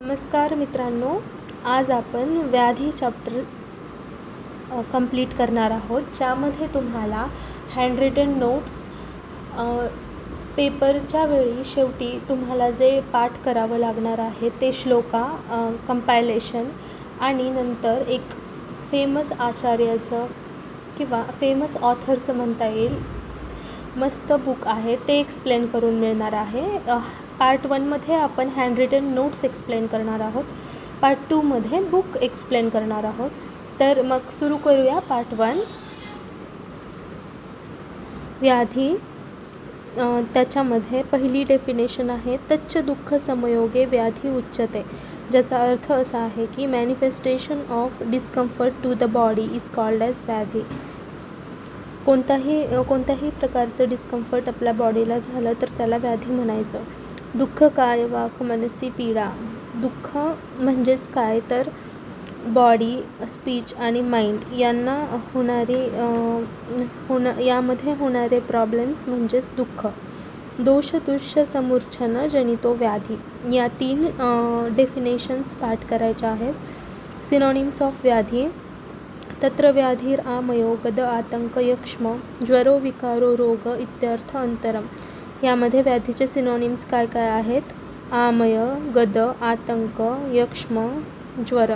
नमस्कार मित्रांनो आज आपण व्याधी चॅप्टर कंप्लीट करणार आहोत ज्यामध्ये तुम्हाला हँडरिटन नोट्स पेपरच्या वेळी शेवटी तुम्हाला जे पाठ करावं लागणार आहे ते श्लोका कंपायलेशन आणि नंतर एक फेमस आचार्याचं किंवा फेमस ऑथरचं म्हणता येईल मस्त बुक आहे ते एक्सप्लेन करून मिळणार आहे. पार्ट वनमध्ये आपण हँडरिटन नोट्स एक्सप्लेन करणार आहोत. पार्ट टूमध्ये बुक एक्सप्लेन करणार आहोत. तर मग सुरू करूया पार्ट वन व्याधी त्याच्यामध्ये पहिली डेफिनेशन आहे तच्च दुःख समयोगे व्याधी उच्चते. ज्याचा अर्थ असा आहे की manifestation of discomfort to the body is called as व्याधी. कोणताही कोणत्याही प्रकारचं डिस्कम्फर्ट आपल्या बॉडीला झालं तर त्याला व्याधी म्हणायचं. दुःख काय वाक मनसी पीडा? दुःख म्हणजेच काय? तर बॉडी स्पीच आणि माइंड यांना होणारे होणा यामध्ये होणारे प्रॉब्लेम्स म्हणजेच दुःख. दोष दुष्य समूर्छन जनितो व्याधी. या तीन डेफिनेशन्स पाठ करायच्या आहेत. सिनॉनिम्स ऑफ व्याधी. तत्र व्याधीर आमयो गद आतंक यक्ष्म ज्वरो विकारो रोग इत्यर्थ अंतरम. यामध्ये व्याधीचे सिनॉनिम्स काय काय आहेत? आमय गद आतंक यक्ष्म ज्वर.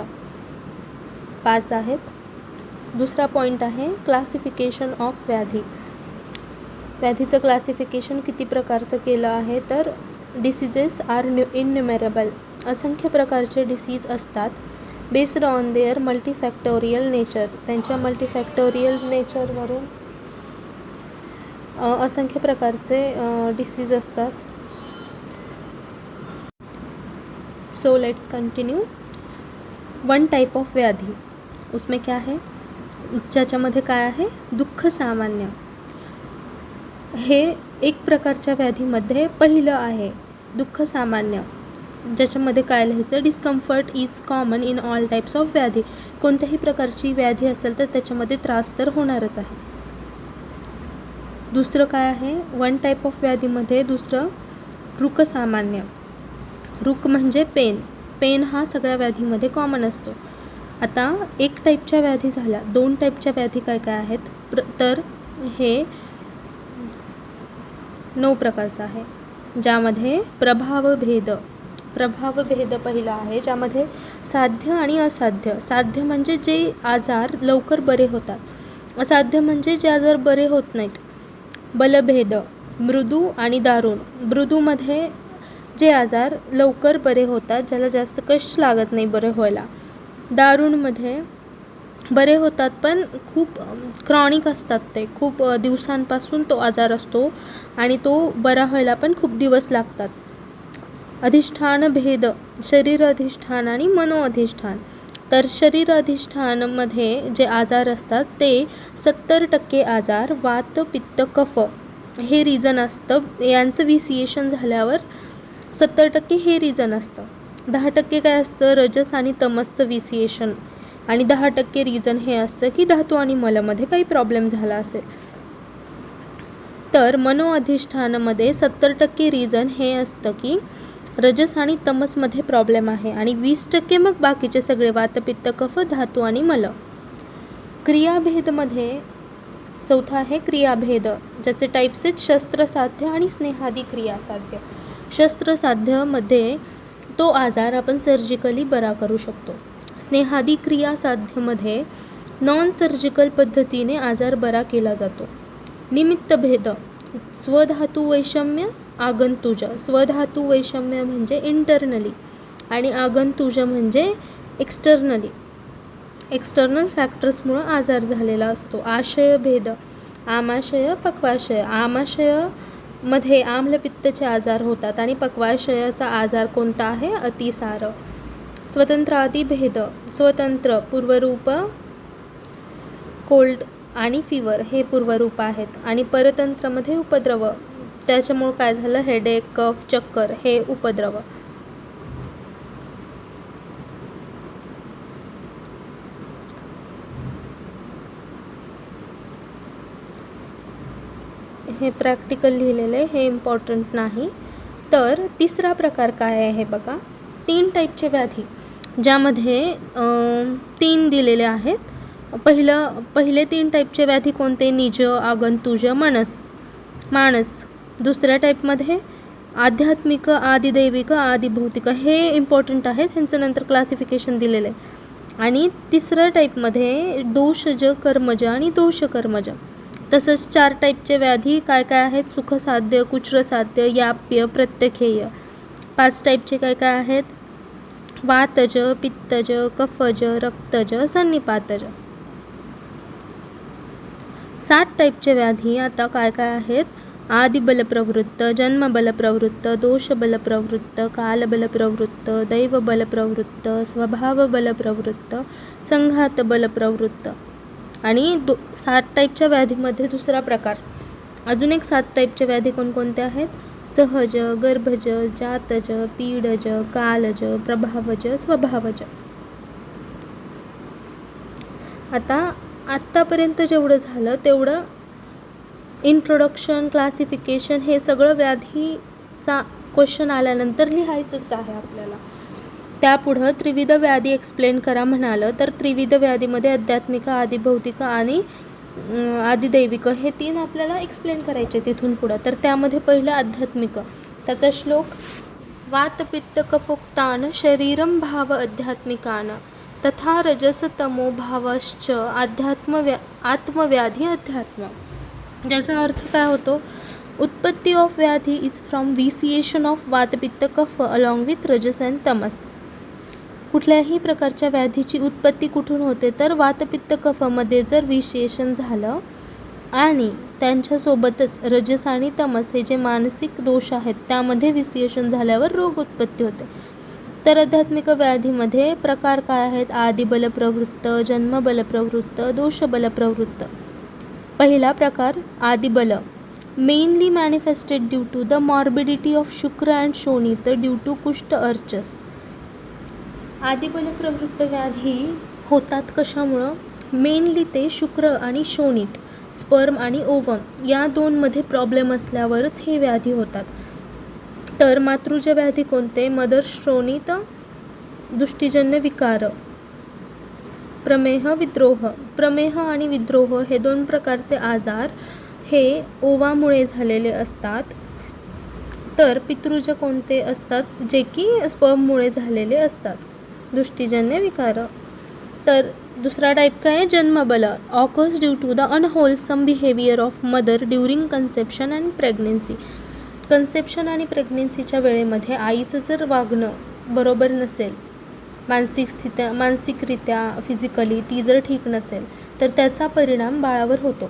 पाच आहेत. दुसरा पॉईंट आहे क्लासिफिकेशन ऑफ व्याधी. व्याधीचं क्लासिफिकेशन किती प्रकारचं केलं आहे? तर डिसिजेस आर न्यू इनन्युमेरेबल असंख्य प्रकारचे डिसीज असतात. Based on their multifactorial nature त्यांच्या मल्टीफॅक्टोरियल नेचरवरून असंख्य प्रकारचे डिसीज असतात. So let's continue one type of व्याधी. उसमें क्या है? ज्याच्यामध्ये काय आहे? दुःख सामान्य. हे एक प्रकारच्या व्याधीमध्ये पहिलं आहे. दुःख सामान्य. ज्याच्यामध्ये काय लिहायचं? Discomfort is common in all types of व्याधी. कोणत्याही प्रकारची व्याधी असेल तर त्याच्यामध्ये त्रास तर होणारच आहे. दुसरं काय आहे? वन टाईप ऑफ व्याधीमध्ये दुसरं रुक सामान्य रुक म्हणजे पेन. पेन हा सगळ्या व्याधीमध्ये कॉमन असतो. आता एक टाईपच्या व्याधी झाल्या. दोन टाईपच्या व्याधी काय काय आहेत? प्र तर हे नऊ प्रकारचं आहे. ज्यामध्ये प्रभावभेद प्रभावभेद पहिला आहे ज्यामध्ये साध्य आणि असाध्य. साध्य म्हणजे जे आजार लवकर बरे होतात. असाध्य म्हणजे जे आजार बरे होत नाहीत. बलभेद मृदू आणि दारुण. मृदूमध्ये जे आजार लवकर बरे होतात ज्याला जास्त कष्ट लागत नाही बरे व्हायला. दारुणमध्ये बरे होतात पण खूप क्रॉनिक असतात ते. खूप दिवसांपासून तो आजार असतो आणि तो बरा व्हायला पण खूप दिवस लागतात. अधिष्ठान भेद शरीर अधिष्ठान आणि मनोअधिष्ठान तर शरीर अधिष्ठानमध्ये जे आजार असतात ते सत्तर टक्के आजार वात पित्त कफ हे रिझन असतं. यांचं विसिएशन झाल्यावर सत्तर टक्के हे रिझन असतं. दहा टक्के काय असतं? रजस आणि तमसचं विसिएशन आणि दहा टक्के रिझन हे असतं की धातू आणि मलमध्ये काही प्रॉब्लेम झाला असेल. तर मनोअधिष्ठानामध्ये सत्तर टक्के रिझन हे असतं की रजस आणि तमसमध्ये प्रॉब्लेम आहे आणि वीस टक्के मग बाकीचे सगळे वातपित्त कफ धातू आणि मल. क्रियाभेदमध्ये चौथा आहे क्रियाभेद ज्याचे टाईप्स आहेत शस्त्रसाध्य आणि स्नेहादी क्रियासाध्य शस्त्रसाध्यमध्ये तो आजार आपण सर्जिकली बरा करू शकतो. स्नेहादी क्रियासाध्यमध्ये नॉन सर्जिकल पद्धतीने आजार बरा केला जातो. निमित्तभेद स्वधातू वैषम्य आगंतुज स्वधातू वैषम्य म्हणजे इंटरनली आणि आगंतुज म्हणजे एक्सटर्नली एक्सटर्नल फॅक्टर्समुळं आजार झालेला असतो. आशयभेद आमाशय पक्वाशय. आमाशयमध्ये आम्लपित्तचे आजार होतात आणि पक्वाशयाचा आजार कोणता आहे? अतिसार. स्वतंत्र भेद स्वतंत्र पूर्वरूप कोल्ड आणि फिवर हे पूर्वरूप आहेत. आणि परतंत्रमध्ये उपद्रव त्याच्यामुळं काय झालं? हेडेक कफ चक्कर हे उपद्रव. हे प्रॅक्टिकल लिहिलेले हे इम्पॉर्टंट नाही. तर तिसरा प्रकार काय आहे बघा? तीन टाईपचे व्याधी ज्यामध्ये तीन दिलेले आहेत. पहिलं पहिले तीन टाईपचे व्याधी कोणते? निज आगंतुज मानस मानस. दुसऱ्या टाईपमध्ये आध्यात्मिक आदिदैविक आदिभौतिक हे इम्पॉर्टंट आहेत. ह्यांचं नंतर क्लासिफिकेशन दिलेलं आहे. आणि तिसऱ्या टाईपमध्ये दोषज कर्मज आणि दोष कर्मज तसंच चार टाईपचे व्याधी काय काय आहेत? सुखसाध्य कुच्रसाध्य याप्य प्रत्यखेय. पाच टाईपचे काय काय आहेत? वातज पित्तज कफज रक्तज सन्निपातज सात टाईपचे व्याधी आता काय काय आहेत? आदिबलप्रवृत्त जन्मबलप्रवृत्त दोषबलप्रवृत्त कालबलप्रवृत्त दैवबलप्रवृत्त स्वभावबलप्रवृत्त संघात बलप्रवृत्त आणि दो सात टाईपच्या व्याधीमध्ये दुसरा प्रकार. अजून एक सात टाईपच्या व्याधी कोणकोणत्या आहेत? सहज गर्भज जातज पीडज कालज प्रभावज स्वभावज. आता आत्तापर्यंत जेवढं झालं तेवढं इंट्रोडक्शन क्लासिफिकेशन हे सगळं व्याधीचा क्वेश्चन आल्यानंतर लिहायचंच आहे आपल्याला. त्यापुढं त्रिविध व्याधी एक्सप्लेन करा म्हणालं तर त्रिविध व्याधीमध्ये आध्यात्मिक आदिभौतिक आणि आदिदैविक हे तीन आपल्याला एक्सप्लेन करायचे तिथून पुढं. तर त्यामध्ये पहिलं आध्यात्मिक. त्याचा श्लोक वात पित्त कफोक्तान शरीरम भाव आध्यात्मिकान तथा रजस तमो भावश्च अध्यात्म व्या आत्मव्याधी अध्यात्म. ज्याचा अर्थ काय होतो? उत्पत्ती ऑफ व्याधी इज फ्रॉम विसिएशन ऑफ वातपित्त कफ अलॉंग विथ रजस अँड तमस. कुठल्याही प्रकारच्या व्याधीची उत्पत्ती कुठून होते तर वातपित्त कफमध्ये जर विशेषण झालं आणि त्यांच्यासोबतच रजस आणि तमस हे जे मानसिक दोष आहेत त्यामध्ये विशेषण झाल्यावर रोग उत्पत्ती होते. तर आध्यात्मिक व्याधीमध्ये प्रकार काय आहेत? आदिबलप्रवृत्त जन्मबलप्रवृत्त दोषबलप्रवृत्त. पहिला प्रकार आदिबल. Mainly manifested due to the morbidity of शुक्र अँड शोणित ड्यू टू कुष्ठ अर्चस. आदिबल प्रवृत्त व्याधी होतात कशामुळं? मेनली ते शुक्र आणि शोणित स्पर्म आणि ओवम या दोनमध्ये प्रॉब्लेम असल्यावरच हे व्याधी होतात. तर मातृज व्याधी कोणते? मदर श्रोणित दृष्टीजन्य विकार. प्रमेह विद्रोह. प्रमेह आणि विद्रोह हे दोन प्रकारचे आजार. हे ओवामुळे झालेले असतात. तर पितृज कोणते असतात? जे की स्पर्ममुळे झालेले असतात. दृष्टीजन्य विकार. तर दुसरा टाईप काय? आहे जन्मबल. Occurs due to the unwholesome behaviour of mother during conception and pregnancy conception आणि प्रेग्नेन्सीच्या वेळेमध्ये आईचं जर वागणं बरोबर नसेल मानसिक स्थित्या मानसिकरित्या फिजिकली ती जर ठीक नसेल तर त्याचा परिणाम बाळावर होतो.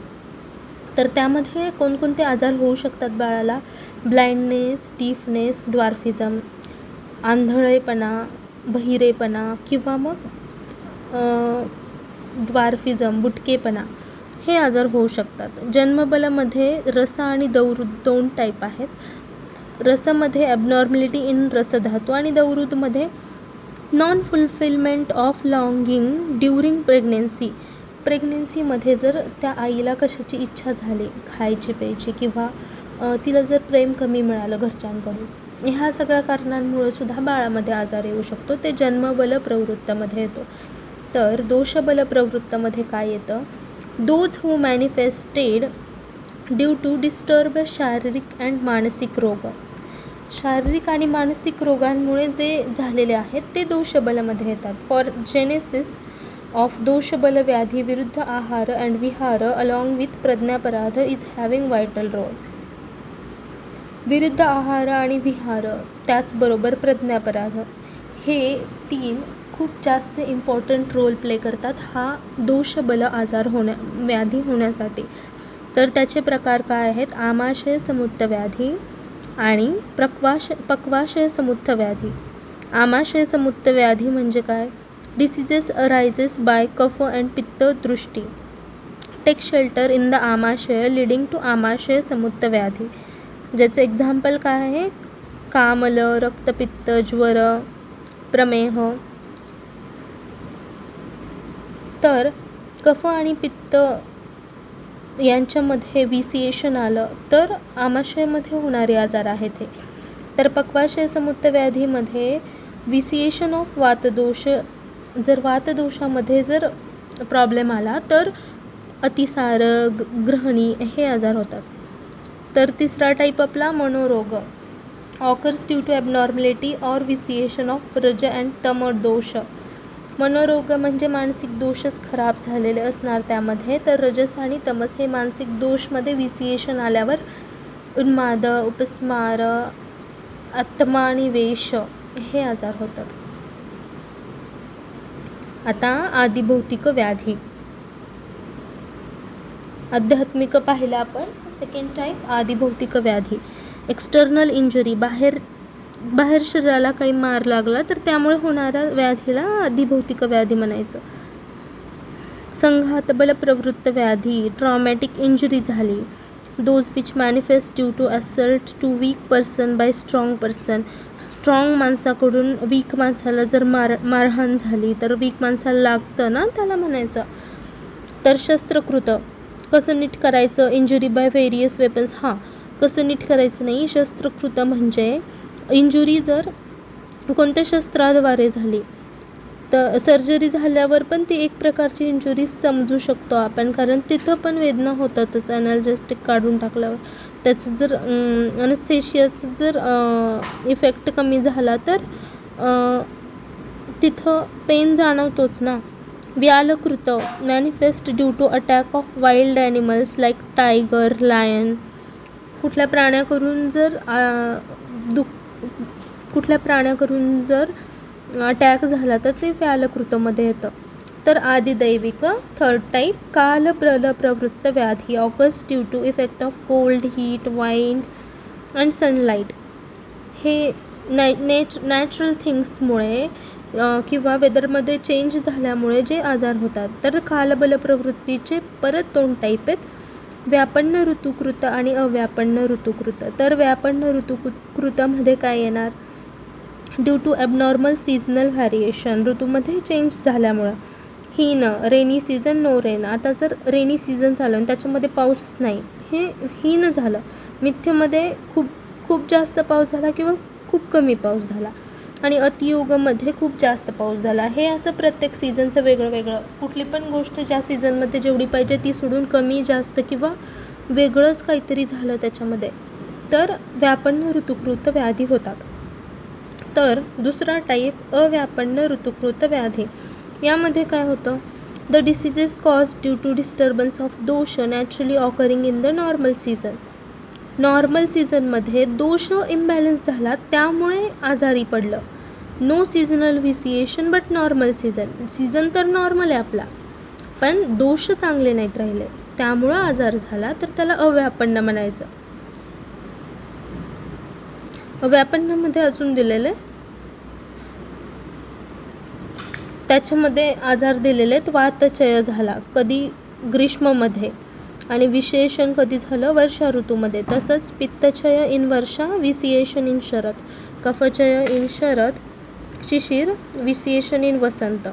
तर त्यामध्ये कोणकोणते आजार होऊ शकतात बाळाला? ब्लाइंडनेस स्टीफनेस ड्वार्फिझम आंधळेपणा बहिरेपणा किंवा मग ड्वार्फिझम बुटकेपणा हे आजार होऊ शकतात. जन्मबलामध्ये रस आणि दौरुद दोन टाईप आहेत. रसमध्ये ॲबनॉर्मॅलिटी इन रसधातू आणि दौरुदमध्ये non fulfilment of longing during pregnancy प्रेग्नेन्सीमध्ये जर त्या आईला कशाची इच्छा झाली खायची प्यायची किंवा तिला जर प्रेम कमी मिळालं घरच्यांकडून ह्या सगळ्या कारणांमुळे सुद्धा बाळामध्ये आजार येऊ शकतो. ते जन्मबल प्रवृत्तामध्ये येतो. तर दोषबल प्रवृत्तामध्ये काय येतं? Those who manifested due to disturb शारीरिक अँड मानसिक रोग. शारीरिक आणि मानसिक रोगांमुळे जे झालेले आहेत ते दोषबलमध्ये येतात. फॉर जेनेसिस ऑफ दोषबल व्याधी विरुद्ध आहार अँड विहार अलॉंग विथ प्रज्ञापराध इज हॅव्हिंग वायटल रोल विरुद्ध आहार आणि विहार त्याचबरोबर प्रज्ञापराध हे तीन खूप जास्त इम्पॉर्टंट रोल प्ले करतात. हा दोषबल आजार होण्या व्याधी होण्यासाठी. तर त्याचे प्रकार काय आहेत? आमाशय समुत्त व्याधी आणि प्रक्वाश पक्वाशय समुत्थ व्याधी आमाशय समुत्त व्याधी म्हणजे काय? Diseases arises by kapha and pitta drishti. Take shelter in the amashaya leading to amashaya समुत्त व्याधी ज्याचं एक्झाम्पल काय आहे? कामल रक्तपित्त ज्वर प्रमेह. तर कफ आणि पित्त यांच्यामध्ये विसिएशन आलं तर आमाशयामध्ये होणारे आजार आहेत हे. तर पक्वाशय समुत्त व्याधीमध्ये विसिएशन ऑफ वातदोष जर वातदोषामध्ये जर प्रॉब्लेम आला तर अतिसार ग्रहणी हे आजार होतात. तर तिसरा टाईप आपला मनोरोग. Occurs due to abnormality or vitiation of raja and tama dosha. मनोरोग म्हणजे मानसिक दोषच खराब झालेले असणार त्यामध्ये. तर रजस आणि तमस हे मानसिक दोषमध्ये विसिएशन आल्यावर उन्माद उपस्मार आत्मानिवेश हे आजार होतात. आता आदिभौतिक व्याधी. आध्यात्मिक पाहिलं आपण. सेकंड टाईप आदिभौतिक व्याधी. एक्सटर्नल इंजुरी बाहेर बाहेर शरीराला काही मार लागला तर त्यामुळे होणाऱ्या व्याधीला अधिभौतिक व्याधी म्हणायचं. संघात बलप्रवृत्त व्याधी ट्रॉमॅटिक इंजुरी झाली. Those which manifest due to assault to weak person by strong person strong माणसाकडून वीक माणसाला जर मार मारहाण झाली तर वीक माणसाला लागतं ना त्याला म्हणायचं. तर शस्त्रकृत. कसं नीट करायचं? इंजुरी बाय व्हेरियस वेपन्स हां कसं नीट करायचं नाही? शस्त्रकृत म्हणजे इंजुरी जर कोणत्या शस्त्राद्वारे झाली तर सर्जरी झाल्यावर पण ती एक प्रकारची इंजुरी समजू शकतो आपण. कारण तिथं पण वेदना होतातच ॲनाल्जेस्टिक काढून टाकल्यावर. त्याचं जर अनस्थेशियाचं जर इफेक्ट कमी झाला तर तिथं पेन जाणवतोच ना. व्यालकृत manifest due to attack of wild animals like tiger lion कुठल्या प्राण्याकडून जर दुख कुठल्या प्राण्याकडून जर अटॅक झाला तर ते व्यालकृतमध्ये येतं. तर आदिदैविक थर्ड टाईप काल प्रल प्रवृत्त व्याधी occurs due to effect of cold heat wind and sunlight हे नॅ नेच नॅचरल थिंग्समुळे किंवा वेदरमध्ये चेंज झाल्यामुळे जे आजार होतात तर कालबल प्रवृत्तीचे परत दोन टाईप आहेत. व्यापन्न ऋतुकृत आणि अव्यापन्न ऋतुकृत. तर व्यापन्न ऋतुकृतामध्ये काय येणार? Due to abnormal seasonal variation ऋतूमध्ये चेंज झाल्यामुळं. हीन रेनी सीझन नो रेन आता जर रेनी सीझन झालं आणि त्याच्यामध्ये पाऊसच नाही हे हीन झालं मिथ्यमध्ये खूप खूप जास्त पाऊस झाला किंवा खूप कमी पाऊस झाला. आणि अतियोगमध्ये खूप जास्त पाऊस झाला. हे असं प्रत्येक सीझनचं वेगळं वेगळं कुठली पण गोष्ट ज्या सीझनमध्ये जेवढी पाहिजे ती सोडून कमी जास्त किंवा वेगळंच काहीतरी झालं त्याच्यामध्ये. तर व्यापन्न ऋतुकृत व्याधी होतात. तर दुसरा टाईप अव्यापन्न ऋतुकृत व्याधी. यामध्ये काय होतं? The diseases cause due to disturbance of dosha naturally occurring in the normal season normal सीझनमध्ये दोष इम्बॅलन्स झाला त्यामुळे आजारी पडलं. No seasonal vitiation but normal season season तर नॉर्मल आहे आपला. पण दोष चांगले नाहीत राहिले. त्यामुळं आजार झाला तर त्याला अव्यापन्न म्हणायचं. व्यापनामध्ये अजून दिलेलं आहे. त्याच्यामध्ये आजार दिलेले आहेत. वातचय झाला कधी ग्रीष्ममध्ये आणि विशेषण कधी झालं? वर्षा ऋतूमध्ये. तसंच पित्तचय इन वर्षा विसिएशन इन शरद. कफचय इन शरद शिशिर विसिएशन इन वसंत.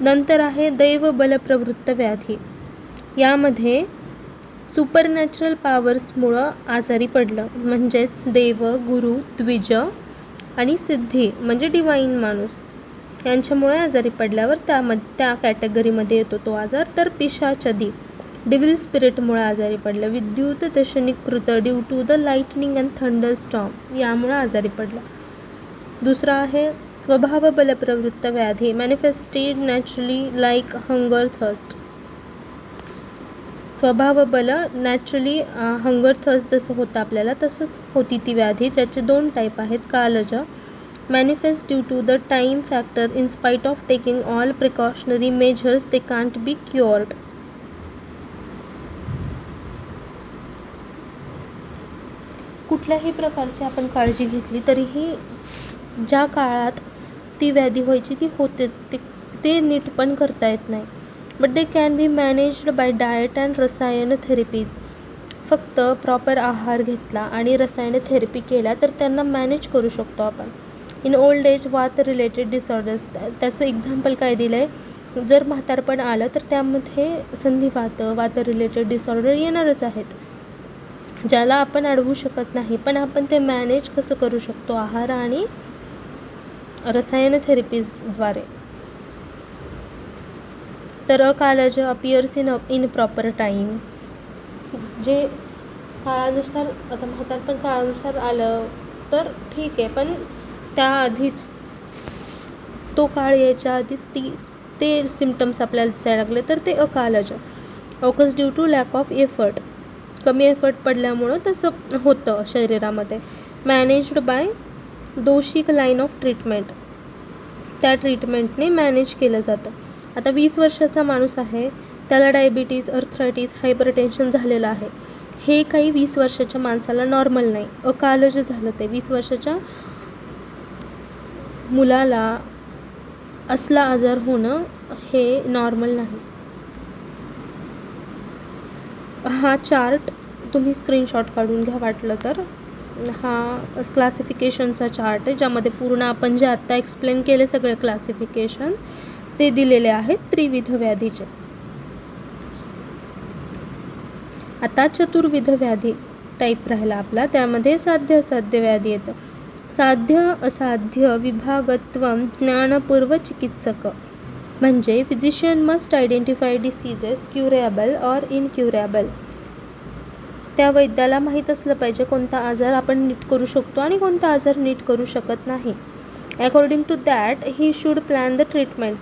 नंतर आहे दैव बलप्रवृत्त व्याधी. यामध्ये सुपरनॅचरल पॉवर्समुळं आजारी पडलं. म्हणजेच देव गुरु द्विज आणि सिद्धी म्हणजे डिवाईन माणूस यांच्यामुळे आजारी पडल्यावर त्यामध्ये त्या कॅटेगरीमध्ये येतो तो आजार. तर पिशाचदी डिव्हिल स्पिरिटमुळे आजारी पडलं. विद्युत दशनिकृत due to the lightning and thunderstorm यामुळे आजारी पडलं. दुसरा आहे स्वभाव बलप्रवृत्त व्याधी manifested naturally like hunger thirst स्वभाव बल नॅचरली हंगर थर्स्ट जसं होतं आपल्याला तसंच होती ती व्याधी ज्याचे दोन टाईप आहेत कालज. Manifest due to the time factor in spite of taking all precautionary measures they can't be cured कुठल्याही प्रकारची आपण काळजी घेतली तरीही ज्या काळात ती व्याधी व्हायची ती होतेच. ते ते नीट पण करता येत नाही. But they can be managed by diet and rasayana therapies फक्त प्रॉपर आहार घेतला आणि रसायन थेरपी केल्या तर त्यांना मॅनेज करू शकतो आपण. In old age vata related disorders त्याचं एक्झाम्पल काय दिलं आहे जर म्हातारपण आलं तर त्यामध्ये संधिवात वात रिलेटेड डिसऑर्डर येणारच आहेत. ज्याला आपण अडवू शकत नाही पण आपण ते मॅनेज कसं करू शकतो? आहार आणि रसायन थेरपीजद्वारे तर अकालज appears in in proper time जे काळानुसार आता म्हातारपण काळानुसार आलं तर ठीक आहे पण त्याआधीच तो काळ यायच्या आधीच ती ते सिमटम्स आपल्याला दिसायला लागले तर ते अकालज. Occurs due to lack of effort कमी एफर्ट पडल्यामुळं तसं होतं शरीरामध्ये. मॅनेज्ड बाय दोषिक लाईन ऑफ ट्रीटमेंट त्या ट्रीटमेंटने मॅनेज केलं जातं. आता वीस वर्षाचा माणूस आहे. त्याला डायबिटीज अर्थरायटीस हायपर टेन्शन झालेलं आहे. हे काही वीस वर्षाच्या माणसाला नॉर्मल नाही. अकालज झालं ते. वीस वर्षाच्या मुलाला असला आजार होणं हे नॉर्मल नाही. हा चार्ट तुम्ही स्क्रीनशॉट काढून घ्या वाटलं तर. हा क्लासिफिकेशनचा चार्ट आहे ज्यामध्ये पूर्ण आपण जे आत्ता एक्सप्लेन केले सगळे क्लासिफिकेशन ते दिलेले आहेत त्रिविध व्याधीचे. आता चतुर्विध व्याधी टाईप राहिला आपला. त्यामध्ये साध्य असाध्य व्याधी येतं. साध्य असाध्य विभागत्व ज्ञानपूर्व चिकित्सक. म्हणजे physician must identify diseases curable or incurable त्या वैद्याला माहीत असलं पाहिजे कोणता आजार आपण नीट करू शकतो आणि कोणता आजार नीट करू शकत नाही. According to that he should plan the treatment